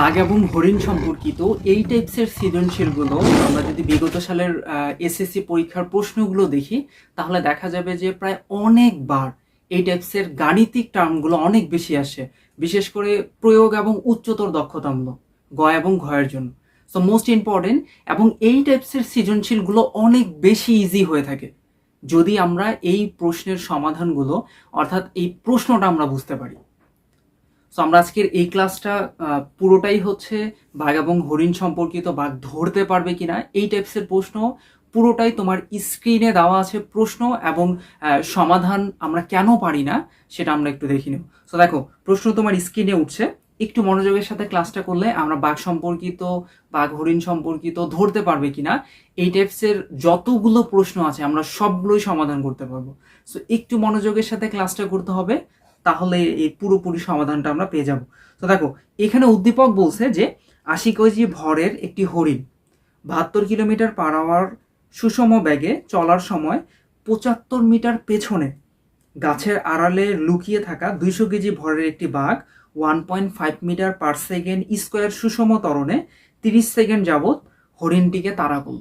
বাঘ এবং হরিণ সম্পর্কিত এই টাইপসের সৃজনশীলগুলো আমরা যদি বিগত সালের এসএসসি পরীক্ষার প্রশ্নগুলো দেখি, তাহলে দেখা যাবে যে প্রায় অনেকবার এই টাইপসের গাণিতিক টার্মগুলো অনেক বেশি আসে, বিশেষ করে প্রয়োগ এবং উচ্চতর দক্ষতামূলক গ এবং ঘয়ের জন্য। সো মোস্ট ইম্পর্টেন্ট এবং এই টাইপসের সৃজনশীলগুলো অনেক বেশি ইজি হয়ে থাকে। যদি আমরা এই প্রশ্নের সমাধানগুলো, অর্থাৎ এই প্রশ্নটা আমরা বুঝতে পারি। সো আমরা আজকের এই ক্লাসটা পুরোটাই হচ্ছে বাঘ এবং হরিণ সম্পর্কিত বাঘ ধরতে পারবে কিনা, এই টাইপসের প্রশ্ন পুরোটাই তোমার স্ক্রিনে দেওয়া আছে প্রশ্ন এবং সমাধান আমরা কেন পারি না সেটা আমরা একটু দেখি নেব। সো দেখো, প্রশ্ন তোমার স্ক্রিনে উঠছে। একটু মনোযোগের সাথে ক্লাসটা করলে আমরা বাঘ সম্পর্কিত, বাঘ, হরিণ সম্পর্কিত ধরতে পারবে কিনা, এই টাইপসের যতগুলো প্রশ্ন আছে আমরা সবগুলোই সমাধান করতে পারব। সো একটু মনোযোগের সাথে ক্লাসটা করতে হবে। তাহলে এই পুরোপুরি সমাধানটা আমরা পেয়ে যাব। তো দেখো, এখানে উদ্দীপক বলছে যে আশি কেজি ভরের একটি হরিণ, বাহাত্তর কিলোমিটার পার আওয়ার সুষম ব্যাগে চলার সময় পঁচাত্তর মিটার পেছনে গাছের আড়ালে লুকিয়ে থাকা দুইশো কেজি ভরের একটি বাঘ one point five metre per second square সুষম তরণে তিরিশ সেকেন্ড যাবৎ হরিণটিকে তাড়া করল।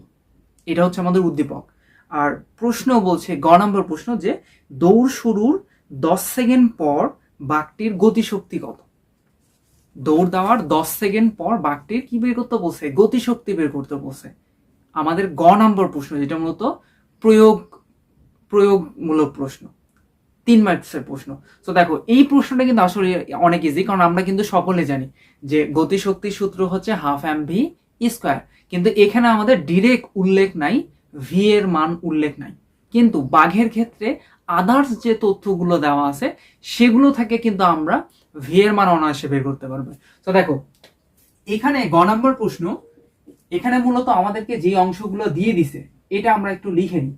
এটা হচ্ছে আমাদের উদ্দীপক। আর প্রশ্ন বলছে, গ নম্বর প্রশ্ন যে, দৌড় শুরুর দশ সেকেন্ড পর বাঘটির গতিশক্তি কত? দৌড় দেওয়ার দশ সেকেন্ড পর বাঘটির কি বের করতে বসে গতিশক্তি বের করতে বসে আমাদের গ নম্বর প্রশ্ন, যেটা মূলত প্রয়োগ, প্রয়োগমূলক প্রশ্ন। তিন মার্কসের প্রশ্ন। তো দেখো, এই প্রশ্নটা কিন্তু আসলে অনেক ইজি কারণ আমরা কিন্তু সকলে জানি যে গতিশক্তির সূত্র হচ্ছে হাফ এম ভি স্কোয়ার কিন্তু এখানে আমাদের ডিরেক্ট উল্লেখ নাই ভি এর মান উল্লেখ নাই। কিন্তু বাঘের ক্ষেত্রে আদার্স যে তথ্যগুলো দেওয়া আছে, সেগুলো থেকে কিন্তু আমরা ভি এর মান অনায়াসে বের করতে পারব। তো দেখো, এখানে গ নম্বর প্রশ্ন, এখানে মূলত আমাদেরকে যে অংশগুলো দিয়ে দিছে, এটা আমরা একটু লিখে নিই।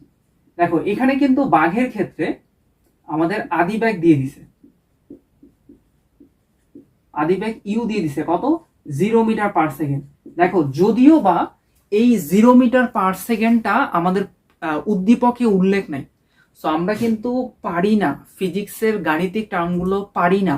দেখো, এখানে কিন্তু বাঘের ক্ষেত্রে আমাদের আদি ব্যাগ দিয়ে দিছে। আদি ব্যাগ ইউ দিয়ে দিছে, কত? জিরো মিটার পার সেকেন্ড দেখো, যদিও বা এই জিরো মিটার পার সেকেন্ডটা আমাদের উদ্দীপকে উল্লেখ নাই। সো আমরা কিন্তু পারি না, ফিজিক্সের গাণিতিক টার্মগুলো পারি না।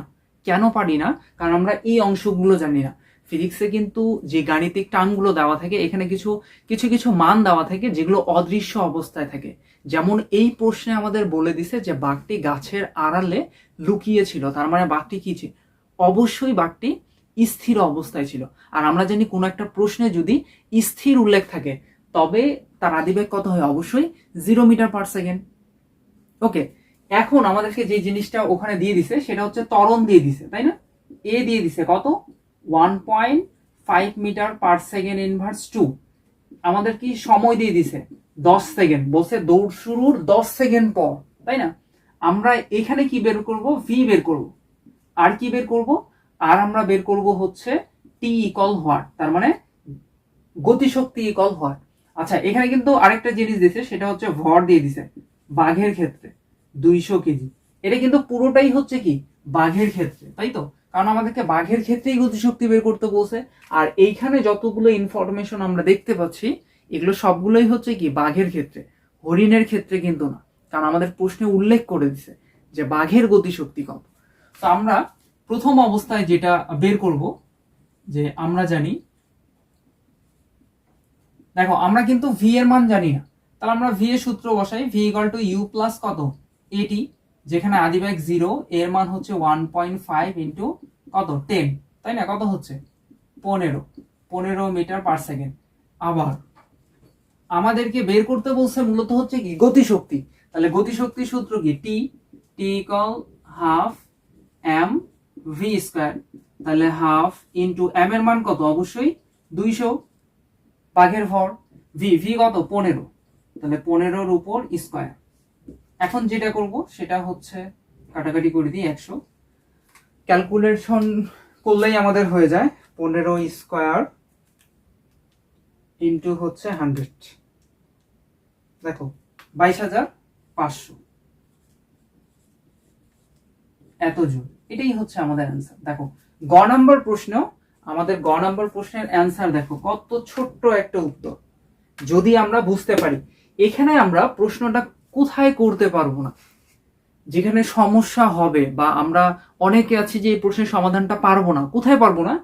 কেন পারি না? কারণ আমরা এই অংশগুলো জানি না। ফিজিক্সে কিন্তু যে গাণিতিক টার্মগুলো দেওয়া থাকে, এখানে কিছু কিছু কিছু মান দেওয়া থাকে যেগুলো অদৃশ্য অবস্থায় থাকে। যেমন এই প্রশ্নে আমাদের বলে দিছে যে বাঘটি গাছের আড়ালে লুকিয়ে ছিল তার মানে বাঘটি কি ছিল? অবশ্যই বাঘটি স্থির অবস্থায় ছিল। আর আমরা জানি কোনো একটা প্রশ্নে যদি স্থির উল্লেখ থাকে তবে তার আদিবেগ কত হয়? অবশ্যই zero metre per second okay এখন আমাদেরকে যে জিনিসটা ওখানে দিয়ে দিছে, সেটা হচ্ছে ত্বরণ দিয়ে দিছে, তাই না? এ দিয়ে দিছে কত? One point five metre per second inverse two আমাদের কি সময় দিয়ে দিছে? দশ সেকেন্ড বলছে দৌড় শুরুর দশ সেকেন্ড পর, তাই না? আমরা এখানে কি বের করব? ভি বের করব। আর কি বের করব? আর আমরা বের করব হচ্ছে টি ইকল হোয়াট তার মানে গতিশক্তি ইকল হোয়াট আচ্ছা এখানে কিন্তু আরেকটা জিনিস দিছে সেটা হচ্ছে ভর দিয়ে দিছে, বাঘের ক্ষেত্রে, দুইশো কেজি। এটা কিন্তু পুরোটাই হচ্ছে কি, বাঘের ক্ষেত্রে, তাই তো? কারণ আমাদেরকে বাঘের ক্ষেত্রেই গতিশক্তি বের করতে বলছে, আর এইখানে যতগুলো ইনফরমেশন আমরা দেখতে পাচ্ছি, এগুলো সবগুলোই হচ্ছে কি, বাঘের ক্ষেত্রে, হরিণের ক্ষেত্রে কিন্তু না। কারণ আমাদের প্রশ্নে উল্লেখ করে দিছে যে বাঘের গতিশক্তি কত তো আমরা প্রথম অবস্থায় যেটা বের করব, যে আমরা জানি দেখো, আমরা কিন্তু ভি এর মান জানি না। তাহলে আমরা ভি এর সূত্র বসাই v equal to u plus কত? এটি যেখানে আদি আদিবেগ জিরো এর মান হচ্ছে ওয়ান পয়েন্ট ফাইভ ইন্টু কত? টেন তাই না? কত হচ্ছে? পনেরো। পনেরো মিটার পার সেকেন্ড আবার, আমাদেরকে বের করতে বলছে মূলত হচ্ছে কি? গতিশক্তি। তাহলে গতিশক্তির সূত্র কি? T T equal half m v square তাহলে হাফ ইন্টু এম এর মান কত? অবশ্যই দুইশো। বাঘের ভর ভি ভি কত? পনেরো। তাহলে পনেরোর উপর স্কোয়ার এখন যেটা করব, সেটা হচ্ছে কাটাকাটি করে দিই একশো। ক্যালকুলেশন করলেই আমাদের হয়ে যায় পনেরো স্কোয়ার ইন্টু হচ্ছে হান্ড্রেড দেখো, বাইশ হাজার পাঁচশো। এত জুল। এটাই হচ্ছে আমাদের অ্যান্সার দেখো, গ নম্বর প্রশ্ন আমাদের গ নম্বর প্রশ্নের অ্যান্সার দেখো, কত ছোট্ট একটা উত্তর। যদি আমরা বুঝতে পারি, এখানে আমরা প্রশ্নটা কোথায় করতে পারব না। যেখানে সমস্যা হবে বা আমরা অনেকে আছি যে এই প্রশ্নের সমাধানটা পারব না। কোথায় পারব না?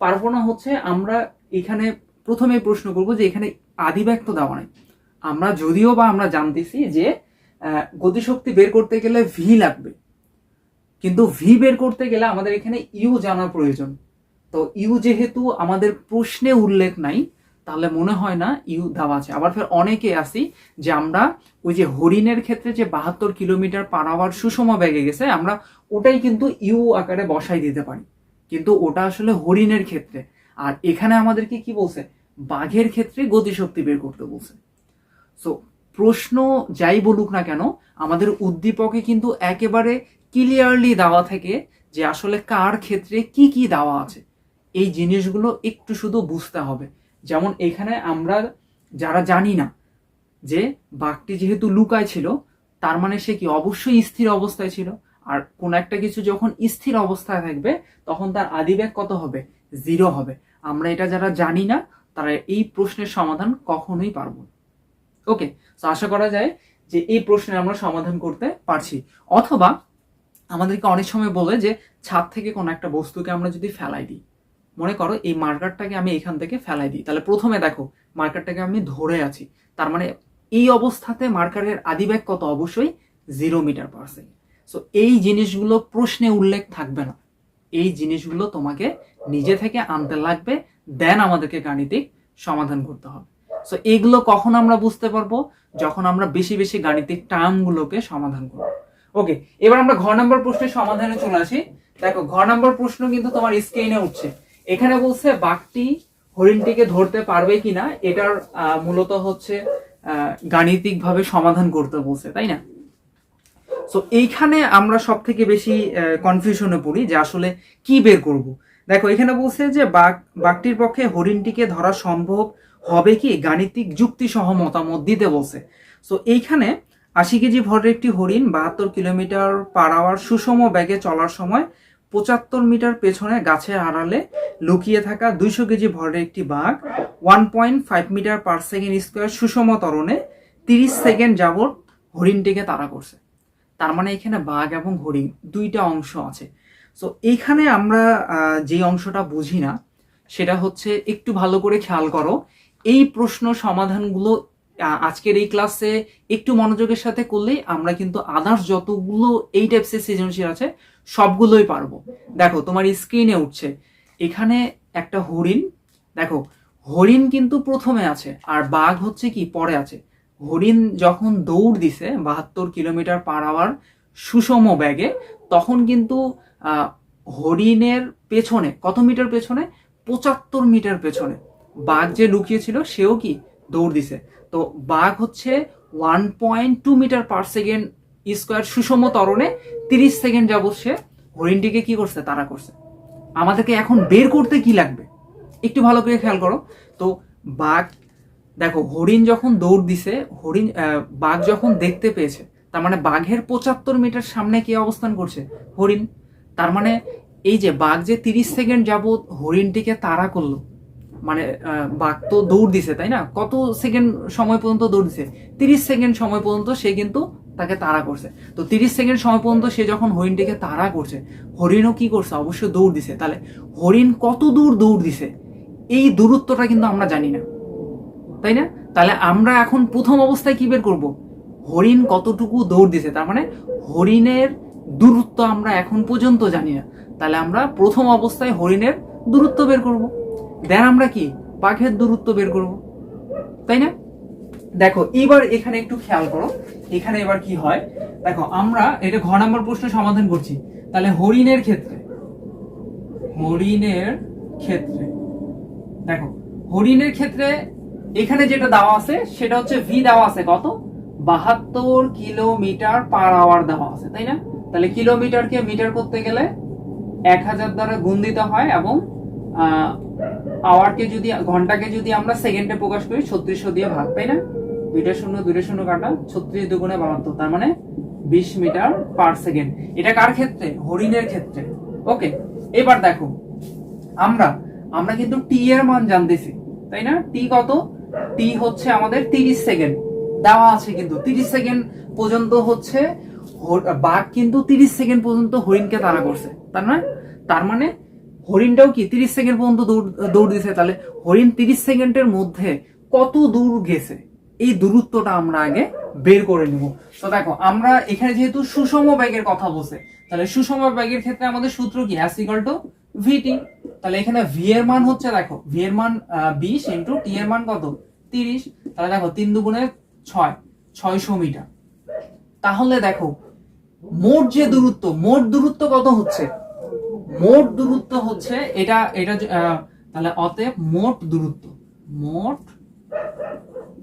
পারব না হচ্ছে আমরা এখানে প্রথমে প্রশ্ন করব যে এখানে আদিব্যাগ তো দেওয়া নাই। আমরা যদিও বা আমরা জানতেছি যে গতিশক্তি বের করতে গেলে ভি লাগবে। কিন্তু ভি বের করতে গেলে আমাদের এখানে ইউ জানা প্রয়োজন। তো ইউ যেহেতু আমাদের প্রশ্নে উল্লেখ নাই, তাহলে মনে হয় না ইউ দেওয়া আছে। আবার ফের অনেকে আসি যে আমরা ওই যে হরিণের ক্ষেত্রে যে বাহাত্তর কিলোমিটার পার আওয়ার সুষম বেগে গেছে, আমরা ওটাই কিন্তু ইউ আকারে বসাই দিতে পারি। কিন্তু ওটা আসলে হরিণের ক্ষেত্রে। আর এখানে আমাদেরকে কি বলছে? বাঘের ক্ষেত্রে গতিশক্তি বের করতে বলছে। সো প্রশ্ন যাই বলুক না কেন, আমাদের উদ্দীপকে কিন্তু একেবারে ক্লিয়ারলি দেওয়া থাকে যে আসলে কার ক্ষেত্রে কি কি দেওয়া আছে। এই জিনিসগুলো একটু শুধু বুঝতে হবে। যেমন এখানে আমরা যারা জানি না যে বাঘটি যেহেতু লুকায় ছিল, তার মানে সে কি অবশ্যই স্থির অবস্থায় ছিল? আর কোন একটা কিছু যখন স্থির অবস্থায় থাকবে, তখন তার আদিবেগ কত হবে? জিরো হবে। আমরা এটা যারা জানি না, তারা এই প্রশ্নের সমাধান কখনোই পারব ওকে তো আশা করা যায় যে এই প্রশ্নের আমরা সমাধান করতে পারছি। অথবা আমাদেরকে অনেক সময় বলে যে ছাদ থেকে কোনো একটা বস্তুকে আমরা যদি ফেলাই দিই। মনে করো এই মার্কারটাকে আমি এখান থেকে ফেলাই দিই। তাহলে প্রথমে দেখো মার্কারটাকে আমি ধরে আছি। তার মানে এই অবস্থাতে মার্কারের আদিবেগ কত অবশ্যই zero metre per second so এই জিনিসগুলো প্রশ্নে উল্লেখ থাকবে না। এই জিনিসগুলো তোমাকে নিজে থেকে আনতে লাগবে দেন আমাদেরকে গাণিতিক সমাধান করতে হবে। সো এইগুলো কখন আমরা বুঝতে পারব? যখন আমরা বেশি বেশি গাণিতিক টার্মগুলোকে সমাধান করব। ওকে এবার আমরা ঘর নম্বর প্রশ্নের সমাধানে চলে আসি। দেখো, ঘর নম্বর প্রশ্ন কিন্তু তোমার স্ক্রিনে উঠছে। এখানে বলছে বাঘটি হরিণটিকে ধরতে পারবে কিনা, এটার মূলত হচ্ছে গাণিতিক ভাবে সমাধান করতে বলছে, তাই না? সো এইখানে আমরা সব থেকে বেশি কনফিউশনে পড়ি যে আসলে কি বের করব। দেখো, এখানে বলছে যে বাঘ, বাঘটির পক্ষে হরিণটিকে ধরা সম্ভব হবে কি? গাণিতিক যুক্তি সহ মতামত দিতে বলছে। সো এইখানে আশি কেজি ভরের একটি হরিণ বাহাত্তর কিলোমিটার পার আওয়ার সুষম ব্যাগে চলার সময় পঁচাত্তর মিটার পেছনে গাছের আড়ালে লুকিয়ে থাকা দুইশো কেজি ভরের একটি বাঘ one point five metre per second square সুষম ত্বরণে তিরিশ সেকেন্ড যাবত হরিণটিকে তাড়া করছে। তার মানে এখানে বাঘ এবং হরিণ দুইটা অংশ আছে। সো এইখানে আমরা যে অংশটা বুঝি না, সেটা হচ্ছে একটু ভালো করে খেয়াল করো। এই প্রশ্ন সমাধানগুলো আজকের এই ক্লাসে একটু মনোযোগের সাথে করলেই আমরা কিন্তু আদার্স যতগুলো এই টাইপসের সৃজনশীল আছে সবগুলোই পারব। দেখো, তোমার স্ক্রিনে উঠছে। এখানে একটা হরিণ। দেখো, হরিণ কিন্তু প্রথমে আছে, আর বাঘ হচ্ছে কি, পরে আছে। হরিণ যখন দৌড় দিছে বাহাত্তর কিলোমিটার পার আওয়ার সুষম ব্যাগে, তখন কিন্তু হরিণের পেছনে, কত মিটার পেছনে? পঁচাত্তর মিটার পেছনে। বাঘ যে লুকিয়েছিল, সেও কি, দৌড় দিছে। তো বাঘ হচ্ছে one point two metre per second square সুষম ত্বরণে তিরিশ সেকেন্ড যাবত সে হরিণটিকে কি করছে? তারা করছে। আমাদেরকে এখন বের করতে কি লাগবে? একটু ভালো করে খেয়াল করো। তো বাঘ, দেখো, হরিণ যখন দৌড় দিছে, হরিণ বাঘ যখন দেখতে পেয়েছে, তার মানে বাঘের পঁচাত্তর মিটার সামনে কে অবস্থান করছে? হরিণ। তার মানে এই যে বাঘ যে তিরিশ সেকেন্ড যাবত হরিণটিকে তাড়া করল মানে বাঘ তো দৌড় দিছে, তাই না? কত সেকেন্ড সময় পর্যন্ত দৌড় দিছে? তিরিশ সেকেন্ড সময় পর্যন্ত সে কিন্তু তাকে তাড়া করছে। তো তিরিশ সেকেন্ড সময় পর্যন্ত সে যখন হরিণটিকে তাড়া করছে, হরিণও কি করছে? অবশ্য দৌড় দিছে। তাহলে হরিণ কত দূর দৌড় দিছে? এই দূরত্বটা কিন্তু আমরা জানি না। তাই না? তাহলে আমরা এখন প্রথম অবস্থায় কি বের করব? হরিণ কতটুকু দৌড় দিছে? তার মানে হরিণের দূরত্ব আমরা এখন পর্যন্ত জানি না। তাহলে আমরা প্রথম অবস্থায় হরিণের দূরত্ব বের করব। দেন আমরা কি? বাঘের দূরত্ব বের করব। তাই না? দেখো, এবার এখানে একটু খেয়াল করো, এখানে এবার কি হয়? দেখো, আমরা এটা ঘ নম্বর প্রশ্ন সমাধান করছি। তাহলে হরিণের ক্ষেত্রে হরিণের ক্ষেত্রে, দেখো, হরিণের ক্ষেত্রে এখানে যেটা দেওয়া আছে, সেটা হচ্ছে ভি দেওয়া আছে কত? বাহাত্তর কিলোমিটার পার আওয়ার দেওয়া আছে, তাই না? তাহলে কিলোমিটারকে মিটার করতে গেলে এক হাজার দ্বারা গুণ দিতে হয় এবং আওয়ারকে যদি, ঘন্টাকে যদি আমরা সেকেন্ডে প্রকাশ করি, ছত্রিশশো দিয়ে ভাগ, তাই না? দুইটা শূন্য দুইটা শূন্য কাটা, ছত্রিশ দুগুণে বাহাত্তর, তার মানে বিশ মিটার পার সেকেন্ড এটা কার ক্ষেত্রে? হরিণের ক্ষেত্রে। ওকে, এবার দেখো, আমরা আমরা কিন্তু টি এর মান জানতেছি, তাই না? টি কত? টি হচ্ছে আমাদের তিরিশ সেকেন্ড দেওয়া আছে কিন্তু, তিরিশ সেকেন্ড পর্যন্ত হচ্ছে বাঘ কিন্তু তিরিশ সেকেন্ড পর্যন্ত হরিণকে তাড়া করছে তার মানে তার মানে হরিণটাও কি তিরিশ সেকেন্ড পর্যন্ত দৌড় দৌড় দিছে? তাহলে হরিণ তিরিশ সেকেন্ডের মধ্যে কত দূর গেছে? এই দূরত্বটা আমরা আগে বের করে নিব। তো দেখো, আমরা এখানে যেহেতু সুষম ব্যাগের কথা বলছে, তাহলে সুষম ব্যাগের ক্ষেত্রে আমাদের সূত্র কি? অ্যাস ইকাল টু ভিটি তাহলে এখানে ভি এর মান হচ্ছে, দেখো ভি এর মান বিশ ইন্টু টি এর মান কত? তিরিশ। তাহলে দেখো, তিন দুগুণে ছয়, ছয়শো মিটার। তাহলে দেখো, মোট যে দূরত্ব, মোট দূরত্ব কত হচ্ছে? মোট দূরত্ব হচ্ছে এটা এটা তাহলে অতএব মোট দূরত্ব মোট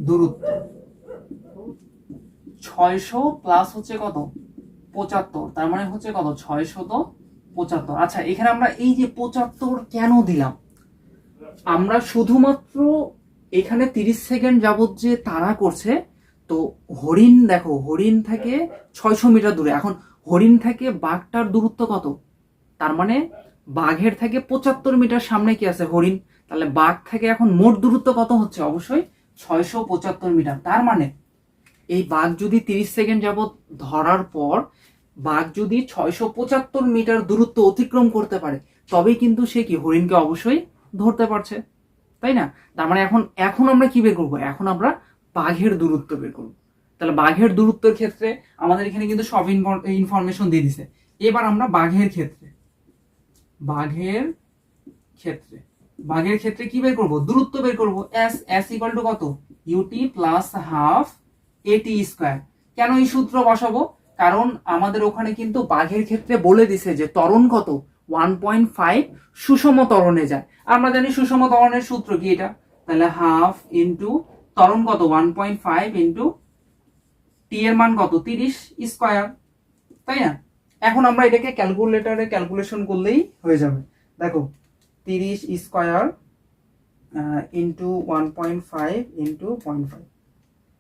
দূরত্ব ছয়শো প্লাস হচ্ছে কত? পঁচাত্তর। তার মানে হচ্ছে কত? ছয়শত পঁচাত্তর। আচ্ছা এখানে আমরা এই যে পঁচাত্তর কেন দিলাম? আমরা শুধুমাত্র এখানে তিরিশ সেকেন্ড যাবত যে তারা করছে, তো হরিণ দেখো, হরিণ থেকে ছয়শো মিটার দূরে। এখন হরিণ থেকে বাঘটার দূরত্ব কত? তার মানে বাঘের থেকে পঁচাত্তর মিটার সামনে কি আছে, হরিণ? তাহলে বাঘ থেকে এখন মোট দূরত্ব কত হচ্ছে? অবশ্যই ছয়শো পঁচাত্তর মিটার। তার মানে এই বাঘ যদি তিরিশ সেকেন্ড যাবত ধরার পর বাঘ যদি ছয়শো পঁচাত্তর মিটার দূরত্ব অতিক্রম করতে পারে, তবেই কিন্তু সে কি হরিণকে অবশ্যই ধরতে পারছে। তাই না? তার মানে এখন এখন আমরা কি বের করব? এখন আমরা বাঘের দূরত্ব বের করব। তাহলে বাঘের দূরত্বের ক্ষেত্রে আমাদের এখানে কিন্তু সব ইনফরমেশন দিয়ে দিছে। এবার আমরা বাঘের ক্ষেত্রে। বাঘের ক্ষেত্রে। বাঘের ক্ষেত্রে কি বের করব? দূরত্ব বের করব। এস এস ইকুয়াল টু কত? U t plus half a t square কেন এই সূত্র বসাবো? কারণ আমাদের ওখানে কিন্তু বাঘের ক্ষেত্রে বলে দিছে যে ত্বরণ কত? ওয়ান পয়েন্ট ফাইভ সুষম ত্বরণে যায়। আমরা জানি সুষম ত্বরণের সূত্র কি এটা? তাহলে হাফ ইন্টু ত্বরণ কত? One point five into t এর মান কত? তিরিশ স্কোয়ার তাই না? এখন আমরা এটাকে ক্যালকুলেটরে ক্যালকুলেশন করলেই হয়ে যাবে। দেখো, তিরিশ square into one point five into point five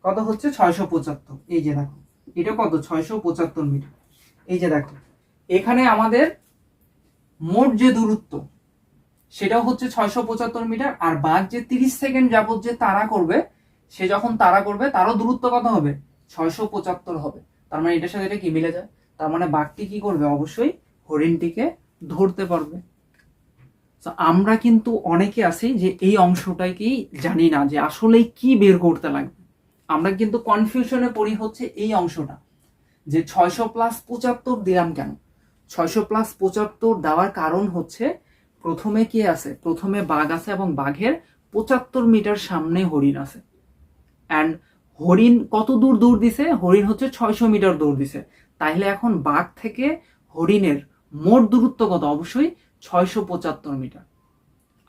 কত হচ্ছে? ছয়শো পঁচাত্তর। এই যে দেখো, এটা কত? ছয়শো পঁচাত্তর মিটার এই যে দেখো, এখানে আমাদের মোট যে দূরত্ব, সেটাও হচ্ছে ছয়শো পঁচাত্তর মিটার আর বাঘ যে তিরিশ সেকেন্ড যাবত যে তারা করবে, সে যখন তারা করবে, তারও দূরত্ব কত হবে? ছয়শো পঁচাত্তর হবে। তার মানে এটার সাথে এটা কি মিলে যায়? তার মানে বাঘটি কি করবে? অবশ্যই হরিণটিকে ধরতে পারবে। তো আমরা কিন্তু অনেকে আছি যে এই অংশটাকেই জানি না যে আসলে কি বের করতে লাগবে। আমরা কিন্তু কনফিউশনে পড়ি হচ্ছে এই অংশটা, যে ছয়শো প্লাস পঁচাত্তর দিলাম কেন? ছয়শো প্লাস পঁচাত্তর দেওয়ার কারণ হচ্ছে প্রথমে কি আছে? প্রথমে বাঘ আছে এবং বাঘের পঁচাত্তর মিটার সামনে হরিণ আছে। অ্যান্ড হরিণ কত দূর দৌড় দিছে? হরিণ হচ্ছে ছয়শো মিটার দৌড় দিছে। তাহলে এখন বাঘ থেকে হরিণের মোট দূরত্ব কত? অবশ্যই ছয়শো পঁচাত্তর মিটার।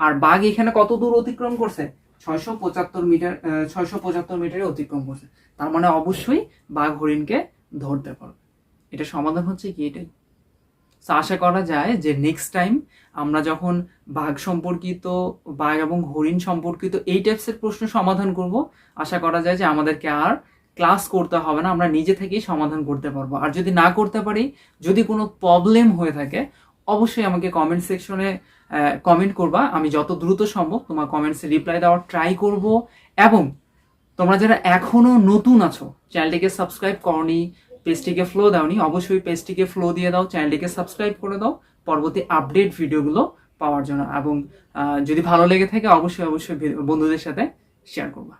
আর বাঘ এখানে কত দূর অতিক্রম করছে? ছয়শো পঁচাত্তর মিটার ছয়শো পঁচাত্তর মিটারে অতিক্রম করছে। তার মানে অবশ্যই বাঘ হরিণকে ধরতে পারবে। এটা সমাধান হচ্ছে কি এটাই? আশা করা যায় যে নেক্সট টাইম আমরা যখন বাঘ সম্পর্কিত, বাঘ এবং হরিণ সম্পর্কিত এই টাইপসের প্রশ্ন সমাধান করব, আশা করা যায় যে আমাদেরকে আর ক্লাস করতে হবে না, আমরা নিজে থেকেই সমাধান করতে পারব। আর যদি না করতে পারি, যদি কোনো প্রবলেম হয়ে থাকে, অবশ্যই আমাকে কমেন্ট সেকশনে কমেন্ট করবা। আমি যত দ্রুত সম্ভব তোমার কমেন্টসে রিপ্লাই দেওয়ার ট্রাই করব। এবং তোমরা যারা এখনও নতুন আছো চ্যানেলটিকে সাবস্ক্রাইব করনি পেজটিকে ফ্লো দাওনি, অবশ্যই পেজটিকে ফ্লো দিয়ে দাও চ্যানেলটিকে সাবস্ক্রাইব করে দাও। পরবর্তী আপডেট ভিডিওগুলো পাওয়ার জন্য। এবং যদি ভালো লেগে থাকে, অবশ্যই অবশ্যই বন্ধুদের সাথে শেয়ার করবা।